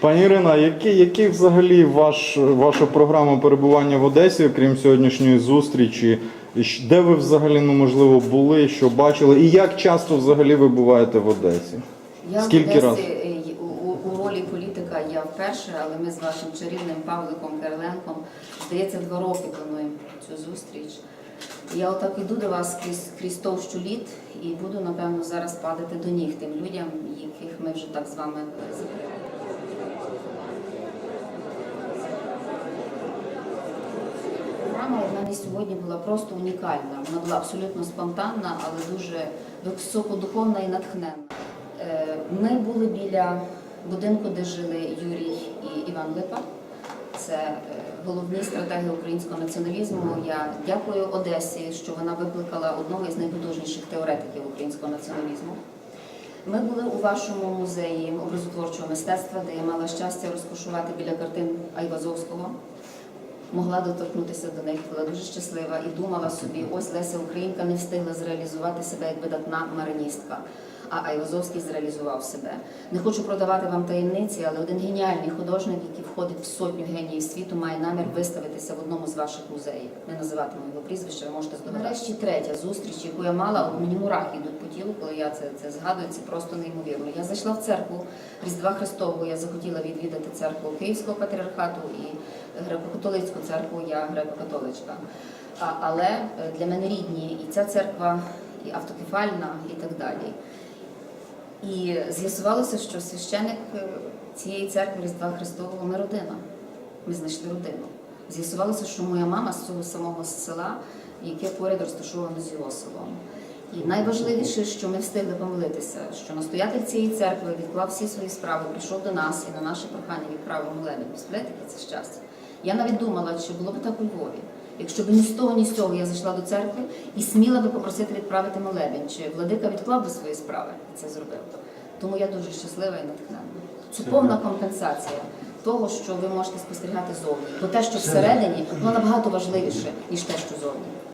Пані Ірина, який, який взагалі ваш, ваша програма перебування в Одесі, окрім сьогоднішньої зустрічі? Де ви взагалі, ну можливо, були, що бачили? І як часто взагалі ви буваєте в Одесі? Я Скільки в? Одесі е, й- у, у, у ролі політика я вперше, але ми з вашим чарівним Павликом Кириленком, здається, два роки плануємо цю зустріч. Я отак іду до вас крізь, крізь товщу літ і буду, напевно, зараз падати до ніг тим людям, яких ми вже так з вами закрили. Програма в мене сьогодні була просто унікальна. Вона була абсолютно спонтанна, але дуже високодуховна і натхненна. Е, Ми були біля будинку, де жили Юрій і Іван Липа. Це е, головні стратегії українського націоналізму. Я дякую Одесі, що вона викликала одного із найпотужніших теоретиків українського націоналізму. Ми були у вашому музеї образотворчого мистецтва, де я мала щастя розкошувати біля картин Айвазовського. Могла доторкнутися до них, була дуже щаслива і думала собі, ось Леся Українка не встигла зреалізувати себе як видатна мариністка, а Айвазовський зреалізував себе. Не хочу продавати вам таємниці, але один геніальний художник, який входить в сотню геніїв світу, має намір виставитися в одному з ваших музеїв. Не називатиму його прізвище, ви можете здогадатися. Нарешті третя зустріч, яку я мала, от мені мурахи йдуть по тілу, коли я це, це згадую, це просто неймовірно. Я зайшла в церкву Різдва Христового, я захотіла відвідати церкву Київського патріархату і греко-католицьку церкву, я греко-католичка. Але е, для мене рідні і ця церква, і автокефальна, і так далі. І з'ясувалося, що священик е, цієї церкви Різдва Христового ми родина. Ми знайшли родину. З'ясувалося, що моя мама з цього самого села, яке поряд розташовано з його селом. І найважливіше, що ми встигли помолитися, що настоятель цієї церкви відклав всі свої справи, прийшов до нас і на наше прохання відправив молебень. Представляєте, це щастя? Я навіть думала, чи було б так у Львові. Якщо б ні з того, ні з цього я зайшла до церкви і сміла би попросити відправити молебень, чи владика відклав би свої справи і це зробив. Тому я дуже щаслива і натхненна. Це повна компенсація того, що ви можете спостерігати зовні. Бо те, що всередині, воно набагато важливіше, ніж те, що зовні.